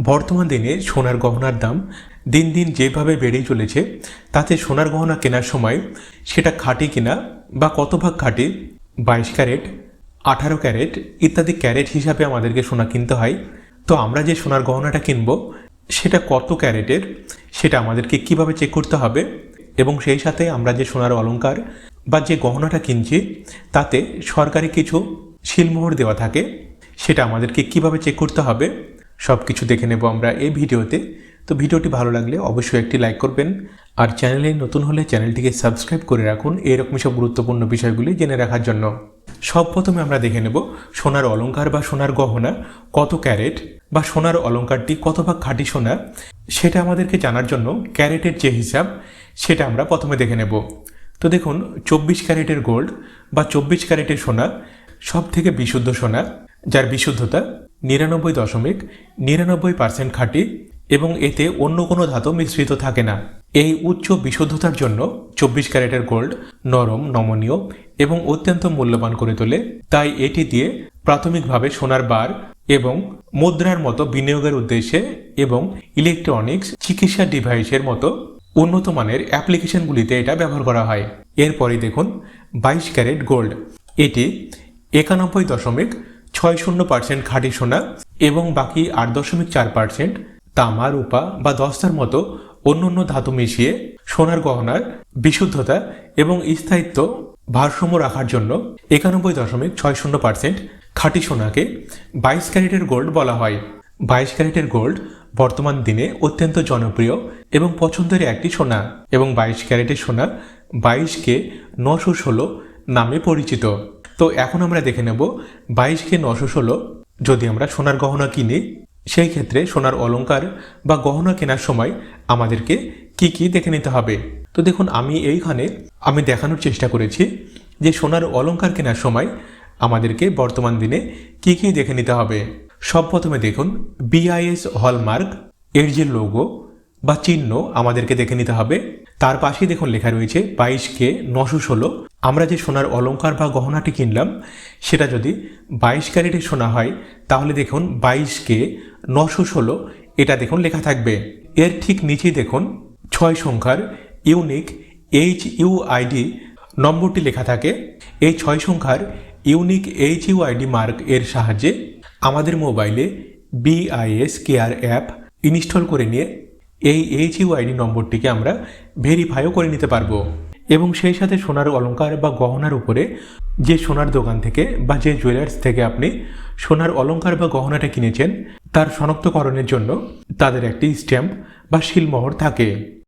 বর্তমান দিনে সোনার গহনার দাম দিন দিন যেভাবে বেড়েই চলেছে, তাতে সোনার গহনা কেনার সময় সেটা খাঁটি কিনা বা কত ভাগ খাঁটি, বাইশ ক্যারেট, আঠারো ক্যারেট ইত্যাদি ক্যারেট হিসাবে আমাদেরকে সোনা কিনতে হয়। তো আমরা যে সোনার গহনাটা কিনব, সেটা কত ক্যারেটের, সেটা আমাদেরকে কীভাবে চেক করতে হবে এবং সেই সাথে আমরা যে সোনার অলংকার বা যে গহনাটা কিনছি, তাতে সরকারি কিছু শিলমোহর দেওয়া থাকে, সেটা আমাদেরকে কীভাবে চেক করতে হবে সব কিছু দেখে নেব আমরা এই ভিডিওতে। তো ভিডিওটি ভালো লাগলে অবশ্যই একটি লাইক করবেন। আর চ্যানেলে নতুন হলে চ্যানেলটিকে সাবস্ক্রাইব করে রাখুন। এরকম সব গুরুত্বপূর্ণ বিষয়গুলি জেনে রাখার জন্য। সব প্রথমে আমরা দেখে নেব সোনার অলঙ্কার বা সোনার গহনা, কত ক্যারেট বা সোনার অলঙ্কারটি কত ভাগ খাঁটি সোনা, সেটা আমাদেরকে জানার জন্য ক্যারেটের যে হিসাব, সেটা আমরা প্রথমে দেখে নেব। তো দেখুন, চব্বিশ ক্যারেটের গোল্ড বা চব্বিশ ক্যারেটের সোনা সব থেকে বিশুদ্ধ সোনা, যার বিশুদ্ধতা নিরানব্বই দশমিক নিরানব্বই পার্সেন্ট খাঁটি এবং এতে অন্য কোনো ধাতু মিশ্রিত থাকে না। এই উচ্চ বিশুদ্ধতার জন্য চব্বিশ ক্যারেটের গোল্ড নরম, নমনীয় এবং অত্যন্ত মূল্যবান করে তোলে। তাই এটি দিয়ে প্রাথমিকভাবে সোনার বার এবং মুদ্রার মতো বিনিয়োগের উদ্দেশ্যে এবং ইলেকট্রনিক্স চিকিৎসা ডিভাইসের মতো উন্নত মানের অ্যাপ্লিকেশনগুলিতে এটা ব্যবহার করা হয়। এরপরে দেখুন বাইশ ক্যারেট গোল্ড। এটি একানব্বই দশমিক ছয় শূন্য পার্সেন্ট খাঁটি সোনা এবং বাকি আট দশমিক চার পার্সেন্ট তামা, রূপা বা দস্তার মতো অন্য অন্য ধাতু মিশিয়ে সোনার গহনার বিশুদ্ধতা এবং স্থায়িত্ব ভারসাম্য রাখার জন্য একানব্বই দশমিক ছয় শূন্য পার্সেন্ট খাঁটি সোনাকে বাইশ ক্যারেটের গোল্ড বলা হয়। বাইশ ক্যারেটের গোল্ড বর্তমান দিনে অত্যন্ত জনপ্রিয় এবং পছন্দের একটি সোনা এবং বাইশ ক্যারেটের সোনা বাইশকে নশো ষোলো নামে পরিচিত। তো এখন আমরা দেখে নেব বাইশকে নশো ষোলো। যদি আমরা সোনার গহনা কিনি, সেই ক্ষেত্রে সোনার অলংকার বা গহনা কেনার সময় আমাদেরকে কি কি দেখে নিতে হবে? তো দেখুন, আমি এইখানে আমি দেখানোর চেষ্টা করেছি যে সোনার অলংকার কেনার সময় আমাদেরকে বর্তমান দিনে কি কি দেখে নিতে হবে। সব প্রথমে দেখুন বিআইএস হলমার্ক এর যে লোগো বা চিহ্ন আমাদেরকে দেখে নিতে হবে। তার পাশেই দেখুন লেখা রয়েছে বাইশ কে নশো ষোলো। আমরা যে সোনার অলংকার বা গহনাটি কিনলাম, সেটা যদি বাইশ ক্যারেটের সোনা হয়, তাহলে দেখুন বাইশ কে নশো ষোলো। এটা দেখুন লেখা থাকবে। এর ঠিক নিচেই দেখুন ছয় সংখ্যার ইউনিক এইচ ইউআইডি নম্বরটি লেখা থাকে। এই ছয় সংখ্যার ইউনিক এইচ ইউআইডি মার্ক এর সাহায্যে আমাদের মোবাইলে বিআইএস কেয়ার অ্যাপ ইনস্টল করে নিয়ে এই এইচ ইউআইডি নম্বরটিকে আমরা ভেরিফাইও করে নিতে পারব। এবং সেই সাথে সোনার অলঙ্কার বা গহনার উপরে যে সোনার দোকান থেকে বা যে জুয়েলার্স থেকে আপনি সোনার অলঙ্কার বা গহনাটা কিনেছেন, তার শনাক্তকরণের জন্য তাদের একটি স্ট্যাম্প বা শিলমোহর থাকে।